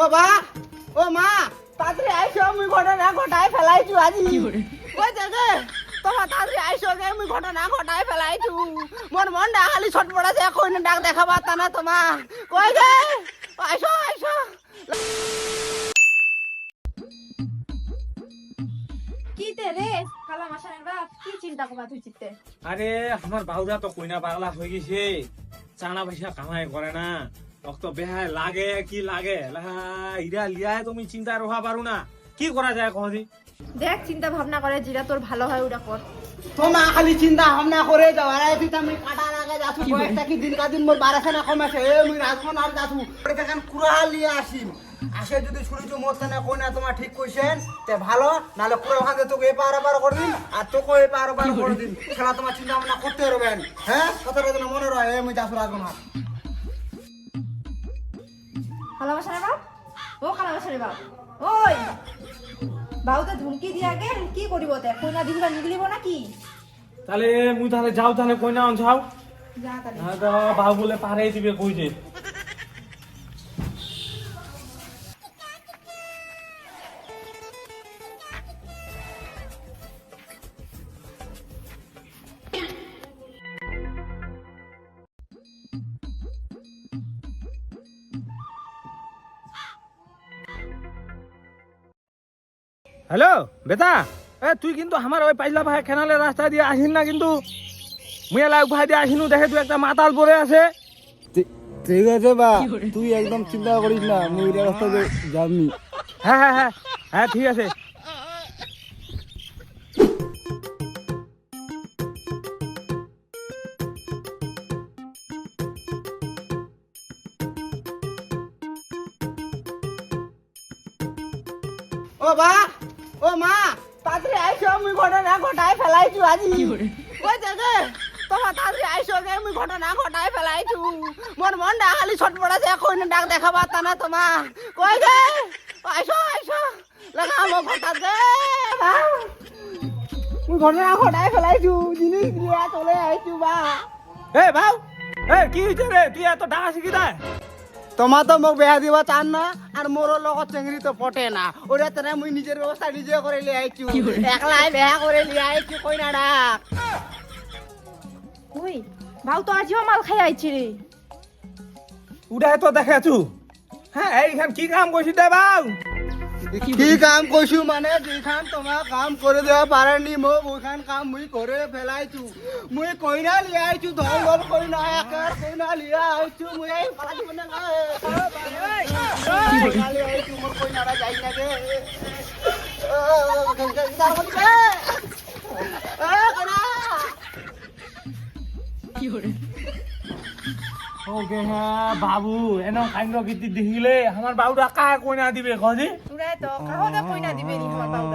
ও বা ও মা তাড়াতাড়ি আইসো মুই ঘটনা ঘটাই ফেলাইছু আজি। কই দেখে তোমার তাড়াতাড়ি আইসো গে মুই ঘটনা ঘটাই ফেলাইছু। মোর মনটা খালি ছটপট আছে কই না ডাক দেখাবা তা না তোমা কই গে? আইসো আইসো। কি তে রে? কালা মাসানের বাপ কি চিন্তা করবা তুই চিত্তে? আরে আমার বাউরা তো কইনা পাগলা হয়ে গেছে। চানা পয়সা কামাই করে না। রক্ত বেহায় লাগে কি লাগে? ইরা লিয়ায় তুমি চিন্তা রহা পারো না। কি করা যায় কহদি দেখ চিন্তা ভাবনা করে যেটা তোর ভালো হয় ওটা কর তোমা খালি চিন্তা ভাবনা করে যাও আরে তুই আমি কাটা লাগে যাচ্ছু কয়েকটা কি দিন কা দিন মোর বারাছে কমেছে এ মুই রাজখন আর যাচ্ছু দেখেন কুড়া লিয়ে আসিম আসে যদি শুনেছো মোর থানে কই না তোমার ঠিক কইছেন তে ভালো নালে পুরো ওখান থেকে তোকে এপার ওপার করে দিন আর তোকে এপার ওপার করে দিন খেলা তোমার চিন্তা ভাবনা করতে রবেন হ্যাঁ কথাটা যেন মনে রয় এ মুই যাচ্ছু রাজখন আর কালা মাসানের বাপ? ও কালা মাসানের বাপ। ওই! বাউতে ধুমকি দিয়া গেল কি করিব তে কইনা দিবা নিগলিব নাকি? তাহলে মুই তাহলে যাও তাহলে কইনা যাও। যা তাহলে। না বাউ বলে পারে দিবে কইছে হ্যালো বেটা। এ তুই কিন্তু আমার ওই পাইলা ভাই খেনালে রাস্তা দিয়ে আসিল না কিন্তু। মুই এলা উঠাই দিয়ে আসিনু দেখে তুই একটা মাতাল পরে আছে। ঠিক আছে বা তুই একদম চিন্তা করিস না মুই এটা রাস্তাতে যাবনি হ্যাঁ হ্যাঁ হ্যাঁ হ্যাঁ ঠিক আছে। ও বা ও মা তাড়াতাড়ি আইসো মুই ঘটনা ঘটাই ফেলাইছু আজি। কই দেখে তোমার তাড়াতাড়ি আইসো গে মুই ঘটনা ঘটাই ফেলাইছু। মোর মনটা খালি ছটপট আছে কই না ডাক দেখাবা তা না তোমা। কই গে? আইসো আইসো। লাগা মো ঘটা দে বা মুই ঘটনা ঘটাই ফেলাইছু জিনিস দিয়া চলে আইছু বা এ ভাও এ কি হইছে রে? তুই এত ডাকা শিখি দেয় তোমার তো মোক বেয়া দিব চান না। আর মোর লগত চেংড়ি তো পটে না। ওরে তেনে মুই নিজের ব্যবস্থা নিজে করে লিয়ে আইছু। একলাই বেয়া করে লিয়ে আইছু কই না ডাক ওই ভাউ তো আজিও মাল খাই আইছি রে উড়া তো দেখাছু হ্যাঁ এইখান কি কাম কইছিস দে বাউ? কি কাম কইছু মানে যেখান তোমার কাম করে দেওয়া পারেনি মোক ওইখান কাম মুই করে ফেলাইছু মুই কইনা লিয়ে আইছু ধল ধল কইনা একার কইনা লিয়ে আইছু মুই এই পালাছি মানে না কইনা লিয়ে আইছু মোর কইনাটা যাই না ওকে হ্যাঁ বাবু এন কাইন্দ গীতি দেখিলে আমার বাবুটা কা কইনা দিবে কজি তোরা তো কাহতে কইনা দিবে নি আমার বাউটা